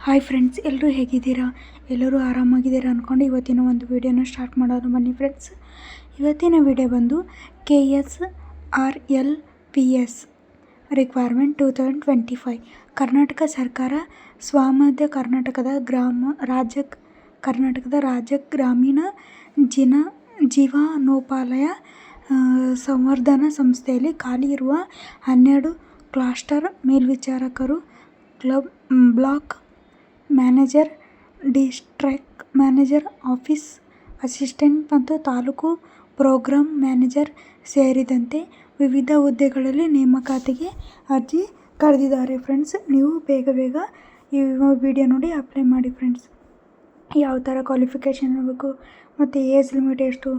Hi friends ಎಲ್ಲರೂ ಹೇಗಿದ್ದೀರಾ? ಎಲ್ಲರೂ ಆರಾಮಾಗಿದ್ದೀರಾ ಅಂದ್ಕೊಂಡು ಇವತ್ತಿನ ಒಂದು ವಿಡಿಯೋನ ಸ್ಟಾರ್ಟ್ ಮಾಡೋಣ ಬನ್ನಿ ಫ್ರೆಂಡ್ಸ್ ಇವತ್ತಿನ ವಿಡಿಯೋ ಬಂದು K S R L P S requirement two thousand twenty five Karnataka ಸರ್ಕಾರ ಸ್ವಾಮಧ್ಯ ಕರ್ನಾಟಕದ ಗ್ರಾಮ ರಾಜ್ಯ ಕರ್ನಾಟಕದ ರಾಜ್ಯ ಗ್ರಾಮೀಣ ಜಿನ ಜೀವನೋಪಾಲಯ ಸಂವರ್ಧನಾ ಸಂಸ್ಥೆಯಲ್ಲಿ ಖಾಲಿ ಇರುವ ಹನ್ನೆರಡು cluster ಮೇಲ್ವಿಚಾರಕರು club block manager, district manager, office assistant ಮತ್ತು ತಾಲೂಕು ಪ್ರೋಗ್ರಾಮ್ ಮ್ಯಾನೇಜರ್ ಸೇರಿದಂತೆ ವಿವಿಧ ಹುದ್ದೆಗಳಲ್ಲಿ ನೇಮಕಾತಿಗೆ ಅರ್ಜಿ ಕರೆದಿದ್ದಾರೆ ಫ್ರೆಂಡ್ಸ್, ನೀವು ಬೇಗ ಬೇಗ ಈ ವಿಡಿಯೋ ನೋಡಿ, ಅಪ್ಲೈ ಮಾಡಿ ಫ್ರೆಂಡ್ಸ್. ಯಾವ ಥರ ಕ್ವಾಲಿಫಿಕೇಷನ್ ಇರಬೇಕು ಮತ್ತು ಏಜ್ ಲಿಮಿಟ್ ಎಷ್ಟು?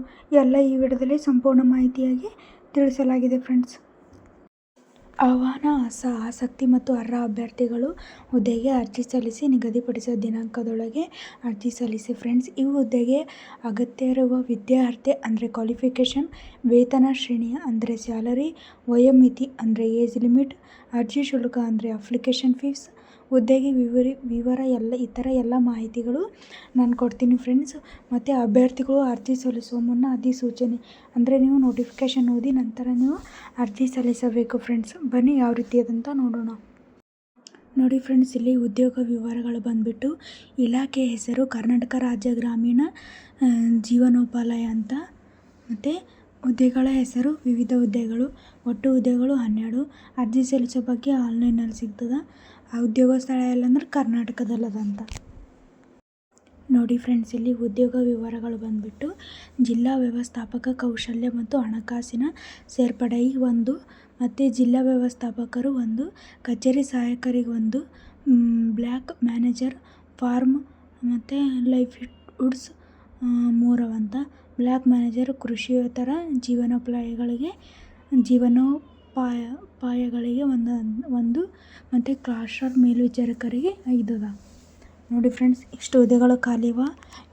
ಎಲ್ಲ ಈ ವಿಡಿಯೋದಲ್ಲಿ ಸಂಪೂರ್ಣ ಮಾಹಿತಿಯಾಗಿ ತಿಳಿಸಲಾಗಿದೆ ಫ್ರೆಂಡ್ಸ್. ಆಹ್ವಾನ, ಆಸ, ಆಸಕ್ತಿ ಮತ್ತು ಅರ್ಹ ಅಭ್ಯರ್ಥಿಗಳು ಹುದ್ದೆಗೆ ಅರ್ಜಿ ಸಲ್ಲಿಸಿ ನಿಗದಿಪಡಿಸಿದ ದಿನಾಂಕದೊಳಗೆ ಅರ್ಜಿ ಸಲ್ಲಿಸಿ. ಫ್ರೆಂಡ್ಸ್ ಈ ಹುದ್ದೆಗೆ ಅಗತ್ಯ ಇರುವ ವಿದ್ಯಾರ್ಹತೆ ಅಂದರೆ ಕ್ವಾಲಿಫಿಕೇಷನ್ ವೇತನ ಶ್ರೇಣಿಯ ಅಂದರೆ ಸ್ಯಾಲರಿ ವಯೋಮಿತಿ ಅಂದರೆ ಏಜ್ ಲಿಮಿಟ್ ಅರ್ಜಿ ಶುಲ್ಕ ಅಂದರೆ ಅಪ್ಲಿಕೇಶನ್ ಫೀಸ್ ಹುದ್ದೆಗೆ ವಿವರಿ, ವಿವರ ಎಲ್ಲ, ಇತರ ಎಲ್ಲ ಮಾಹಿತಿಗಳು ನಾನು ಕೊಡ್ತೀನಿ ಫ್ರೆಂಡ್ಸ್ ಮತ್ತು ಅಭ್ಯರ್ಥಿಗಳು ಅರ್ಜಿ ಸಲ್ಲಿಸುವ ಮುನ್ನ ಅಧಿಸೂಚನೆ, ಅಂದರೆ ನೀವು ನೋಟಿಫಿಕೇಶನ್ ಓದಿ ನಂತರ ನೀವು ಅರ್ಜಿ ಸಲ್ಲಿಸಬೇಕು ಫ್ರೆಂಡ್ಸ್ ಬನ್ನಿ ಯಾವ ರೀತಿ ಅದಂತ ನೋಡೋಣ. ನೋಡಿ ಫ್ರೆಂಡ್ಸ್ ಇಲ್ಲಿ ಉದ್ಯೋಗ ವಿವರಗಳು ಬಂದುಬಿಟ್ಟು ಇಲಾಖೆ ಹೆಸರು ಕರ್ನಾಟಕ ರಾಜ್ಯ ಗ್ರಾಮೀಣ ಜೀವನೋಪಾಲಯ ಅಂತ, ಮತ್ತು ಹುದ್ದೆಗಳ ಹೆಸರು, ವಿವಿಧ ಹುದ್ದೆಗಳು, ಒಟ್ಟು ಹುದ್ದೆಗಳು ಹನ್ನೆರಡು, ಅರ್ಜಿ ಸಲ್ಲಿಸೋ ಬಗ್ಗೆ ಆನ್ಲೈನಲ್ಲಿ ಸಿಗ್ತದೆ. ಆ ಉದ್ಯೋಗ ಸ್ಥಳ ಎಲ್ಲಂದ್ರೆ ಕರ್ನಾಟಕದಲ್ಲದಂತ. ನೋಡಿ ಫ್ರೆಂಡ್ಸ್ ಇಲ್ಲಿ ಉದ್ಯೋಗ ವಿವರಗಳು ಬಂದುಬಿಟ್ಟು ಜಿಲ್ಲಾ ವ್ಯವಸ್ಥಾಪಕ ಕೌಶಲ್ಯ ಮತ್ತು ಹಣಕಾಸಿನ ಸೇರ್ಪಡೆ ಒಂದು, ಮತ್ತು ಜಿಲ್ಲಾ ವ್ಯವಸ್ಥಾಪಕರು ಒಂದು, ಕಚೇರಿ ಸಹಾಯಕರಿಗೆ ಒಂದು ಬ್ಲ್ಯಾಕ್ ಮ್ಯಾನೇಜರ್ ಫಾರ್ಮ್, ಮತ್ತು ಲೈವ್ಲಿಹುಡ್ಸ್ ಮೂರವಂತ. ಬ್ಲ್ಯಾಕ್ ಮ್ಯಾನೇಜರ್ ಕೃಷಿಯೇತರ ಜೀವನೋಪಾಯಗಳಿಗೆ ಜೀವನೋಪಾಯ ಪಾಯಗಳಿಗೆ ಒಂದು ಒಂದು ಮತ್ತು ಕ್ಲಾಸ್ಟರ್ ಮೇಲ್ವಿಚಾರಕರಿಗೆ ಐದು ಅದ ನೋಡಿ ಫ್ರೆಂಡ್ಸ್, ಇಷ್ಟು ಹುದ್ದೆಗಳು ಖಾಲಿವ?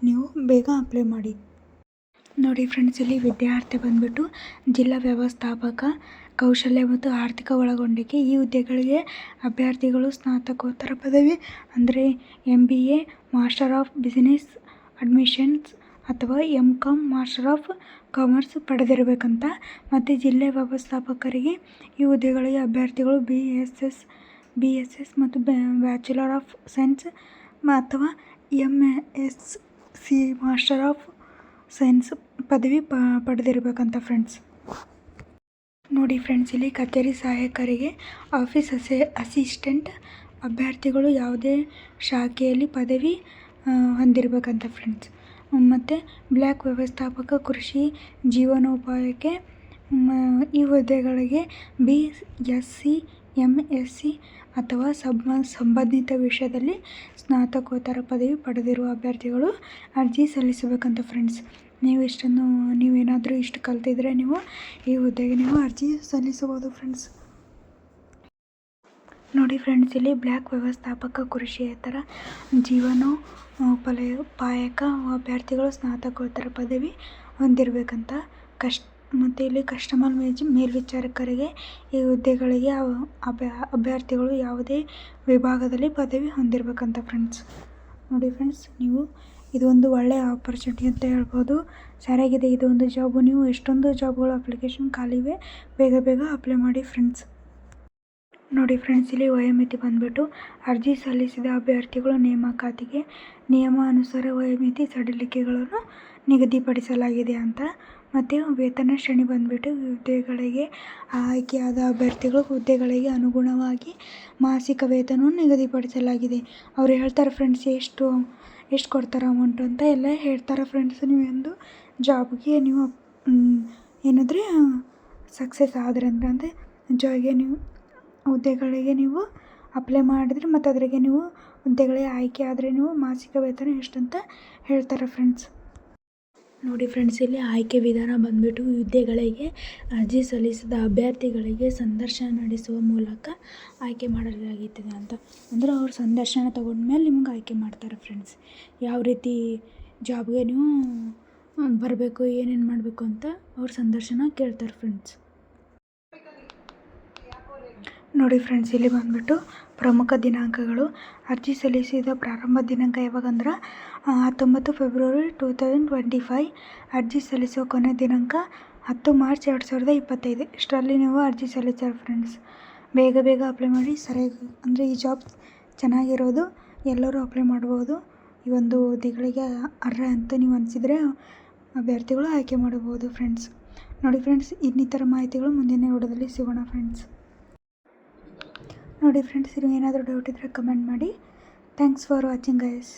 ನೀವು ಬೇಗ ಅಪ್ಲೈ ಮಾಡಿ. ನೋಡಿ ಫ್ರೆಂಡ್ಸ್, ಇಲ್ಲಿ ವಿದ್ಯಾರ್ಥಿ ಬಂದ್ಬಿಟ್ಟು ಜಿಲ್ಲಾ ವ್ಯವಸ್ಥಾಪಕ, ಕೌಶಲ್ಯ ಮತ್ತು ಆರ್ಥಿಕ ಒಳಗೊಂಡಿಕೆ, ಈ ಹುದ್ದೆಗಳಿಗೆ ಅಭ್ಯರ್ಥಿಗಳು ಸ್ನಾತಕೋತ್ತರ ಪದವಿ, ಅಂದರೆ M B A master of business admissions ಅಥವಾ M com master of commerce ಪಡೆದಿರಬೇಕಂತ ಮತ್ತು ಜಿಲ್ಲೆ ವ್ಯವಸ್ಥಾಪಕರಿಗೆ ಈ ಹುದ್ದೆಗಳಿಗೆ ಅಭ್ಯರ್ಥಿಗಳು B S S B S S ಮತ್ತು ಬ್ಯಾಚುಲರ್ ಆಫ್ ಸೈನ್ಸ್ ಅಥವಾ M S C master of science ಪದವಿ ಪ, ಪಡೆದಿರಬೇಕಂತ ಫ್ರೆಂಡ್ಸ್ ನೋಡಿ ಫ್ರೆಂಡ್ಸ್ ಇಲ್ಲಿ ಕಚೇರಿ ಸಹಾಯಕರಿಗೆ ಆಫೀಸ್ ಅಸೆ ಅಸಿಸ್ಟೆಂಟ್ ಅಭ್ಯರ್ಥಿಗಳು ಯಾವುದೇ ಶಾಖೆಯಲ್ಲಿ ಪದವಿ ಹೊಂದಿರಬೇಕಂತ ಫ್ರೆಂಡ್ಸ್ ಮತ್ತು ಬ್ಲ್ಯಾಕ್ ವ್ಯವಸ್ಥಾಪಕ ಕೃಷಿ ಜೀವನೋಪಾಯಕ್ಕೆ ಈ ಹುದ್ದೆಗಳಿಗೆ B S C M S C ಅಥವಾ ಸಬ, ಸಂಬಂಧಿತ ವಿಷಯದಲ್ಲಿ ಸ್ನಾತಕೋತ್ತರ ಪದವಿ ಪಡೆದಿರುವ ಅಭ್ಯರ್ಥಿಗಳು ಅರ್ಜಿ ಸಲ್ಲಿಸಬೇಕಂತ ಫ್ರೆಂಡ್ಸ್ ನೀವು ಇಷ್ಟನ್ನು, ನೀವೇನಾದರೂ ಇಷ್ಟು ಕಲ್ತಿದ್ರೆ ನೀವು ಈ ಹುದ್ದೆಗೆ ನೀವು ಅರ್ಜಿ ಸಲ್ಲಿಸಬಹುದು ಫ್ರೆಂಡ್ಸ್ ನೋಡಿ ಫ್ರೆಂಡ್ಸ್ ಇಲ್ಲಿ ಬ್ಲಾಕ್ ವ್ಯವಸ್ಥಾಪಕ ಕೃಷಿಯೇತರ ಜೀವನೋಪಾಯಕ ಅಭ್ಯರ್ಥಿಗಳು ಸ್ನಾತಕೋತ್ತರ ಪದವಿ ಹೊಂದಿರಬೇಕಂತ ಕಷ್ಟ ಮತ್ತು ಇಲ್ಲಿ ಕಸ್ಟಮರ್ ಮೇಜ್, ಮೇಲ್ವಿಚಾರಕರಿಗೆ ಈ ಹುದ್ದೆಗಳಿಗೆ ಅಭ್ಯ, ಅಭ್ಯರ್ಥಿಗಳು ಯಾವುದೇ ವಿಭಾಗದಲ್ಲಿ ಪದವಿ ಹೊಂದಿರಬೇಕಂತ ಫ್ರೆಂಡ್ಸ್ ನೋಡಿ ಫ್ರೆಂಡ್ಸ್ ನೀವು ಇದೊಂದು ಒಳ್ಳೆಯ ಆಪರ್ಚುನಿಟಿ ಅಂತ ಹೇಳ್ಬೋದು. ಸರಿಯಾಗಿದೆ, ಇದೊಂದು ಜಾಬು ನೀವು ಎಷ್ಟೊಂದು ಜಾಬ್ಗಳು ಅಪ್ಲಿಕೇಶನ್ ಖಾಲಿವೆ, ಬೇಗ ಬೇಗ ಅಪ್ಲೈ ಮಾಡಿ ಫ್ರೆಂಡ್ಸ್ ನೋಡಿ ಫ್ರೆಂಡ್ಸ್ ಇಲ್ಲಿ ವಯೋಮಿತಿ ಬಂದ್ಬಿಟ್ಟು ಅರ್ಜಿ ಸಲ್ಲಿಸಿದ ಅಭ್ಯರ್ಥಿಗಳು ನೇಮಕಾತಿಗೆ ನಿಯಮ ಅನುಸಾರ ವಯೋಮಿತಿ ಸಡಿಲಿಕೆಗಳನ್ನು ನಿಗದಿಪಡಿಸಲಾಗಿದೆ ಅಂತ. ಮತ್ತು ವೇತನ ಶ್ರೇಣಿ ಬಂದುಬಿಟ್ಟು ಹುದ್ದೆಗಳಿಗೆ ಆಯ್ಕೆಯಾದ ಅಭ್ಯರ್ಥಿಗಳು ಹುದ್ದೆಗಳಿಗೆ ಅನುಗುಣವಾಗಿ ಮಾಸಿಕ ವೇತನವನ್ನು ನಿಗದಿಪಡಿಸಲಾಗಿದೆ. ಅವ್ರು ಹೇಳ್ತಾರೆ ಫ್ರೆಂಡ್ಸ್ ಎಷ್ಟು ಎಷ್ಟು ಕೊಡ್ತಾರೆ ಅಮೌಂಟ್ ಅಂತ. ಎಲ್ಲ ಹೇಳ್ತಾರೆ ಫ್ರೆಂಡ್ಸ್ ನೀವೊಂದು ಜಾಬ್ಗೆ ನೀವು ಏನಾದರೆ ಸಕ್ಸಸ್ ಆದ್ರೆ ಅಂದ್ರೆ ಅಂದರೆ ಜಾಬ್ಗೆ ನೀವು ಹುದ್ದೆಗಳಿಗೆ ನೀವು ಅಪ್ಲೈ ಮಾಡಿದ್ರೆ ಮತ್ತು ಅದ್ರಾಗೆ ನೀವು ಹುದ್ದೆಗಳಿಗೆ ಆಯ್ಕೆ ಆದರೆ ನೀವು ಮಾಸಿಕ ವೇತನ ಎಷ್ಟು ಅಂತ ಹೇಳ್ತಾರೆ ಫ್ರೆಂಡ್ಸ್ ನೋಡಿ ಫ್ರೆಂಡ್ಸ್ ಇಲ್ಲಿ ಆಯ್ಕೆ ವಿಧಾನ ಬಂದುಬಿಟ್ಟು ಹುದ್ದೆಗಳಿಗೆ ಅರ್ಜಿ ಸಲ್ಲಿಸಿದ ಅಭ್ಯರ್ಥಿಗಳಿಗೆ ಸಂದರ್ಶನ ನಡೆಸುವ ಮೂಲಕ ಆಯ್ಕೆ ಮಾಡಲಾಗುತ್ತದೆ ಅಂತ. ಅಂದರೆ ಅವ್ರು ಸಂದರ್ಶನ ತಗೊಂಡ್ಮೇಲೆ ನಿಮ್ಗೆ ಆಯ್ಕೆ ಮಾಡ್ತಾರೆ ಫ್ರೆಂಡ್ಸ್ ಯಾವ ರೀತಿ ಜಾಬ್ಗೆ ನೀವು ಬರಬೇಕು, ಏನೇನು ಮಾಡಬೇಕು ಅಂತ ಅವ್ರ ಸಂದರ್ಶನ ಕೇಳ್ತಾರೆ ಫ್ರೆಂಡ್ಸ್ ನೋಡಿ ಫ್ರೆಂಡ್ಸ್ ಇಲ್ಲಿ ಬಂದ್ಬಿಟ್ಟು ಪ್ರಮುಖ ದಿನಾಂಕಗಳು. ಅರ್ಜಿ ಸಲ್ಲಿಸಿದ ಪ್ರಾರಂಭ ದಿನಾಂಕ ಯಾವಾಗಂದ್ರೆ ಹತ್ತೊಂಬತ್ತು February two thousand twenty five ಅರ್ಜಿ ಸಲ್ಲಿಸುವ ಕೊನೆ ದಿನಾಂಕ ಹತ್ತು ಮಾರ್ಚ್ ಎರಡು ಸಾವಿರದ ಇಪ್ಪತ್ತೈದು. ಇಷ್ಟರಲ್ಲಿ ನೀವು ಅರ್ಜಿ ಸಲ್ಲಿಸ್ತಾರೆ ಫ್ರೆಂಡ್ಸ್ ಬೇಗ ಬೇಗ ಅಪ್ಲೈ ಮಾಡಿ. ಸರಿಯಾಗಿ ಅಂದರೆ ಈ ಜಾಬ್ ಚೆನ್ನಾಗಿರೋದು, ಎಲ್ಲರೂ ಅಪ್ಲೈ ಮಾಡ್ಬೋದು. ಈ ಒಂದು ಹುದ್ದೆಗಳಿಗೆ ಅರ್ಹ ಅಂತ ನೀವು ಅನಿಸಿದರೆ ಅಭ್ಯರ್ಥಿಗಳು ಆಯ್ಕೆ ಮಾಡಬಹುದು ಫ್ರೆಂಡ್ಸ್ ನೋಡಿ ಫ್ರೆಂಡ್ಸ್ ಇನ್ನಿತರ ಮಾಹಿತಿಗಳು ಮುಂದಿನ ವಿಡಿಯೋದಲ್ಲಿ ಸಿಗೋಣ ಫ್ರೆಂಡ್ಸ್ ನೋಡಿ ಫ್ರೆಂಡ್ಸ್ ನೀವು ಏನಾದರೂ ಡೌಟ್ ಇದ್ದರೆ ಕಮೆಂಟ್ ಮಾಡಿ. Thanks for watching guys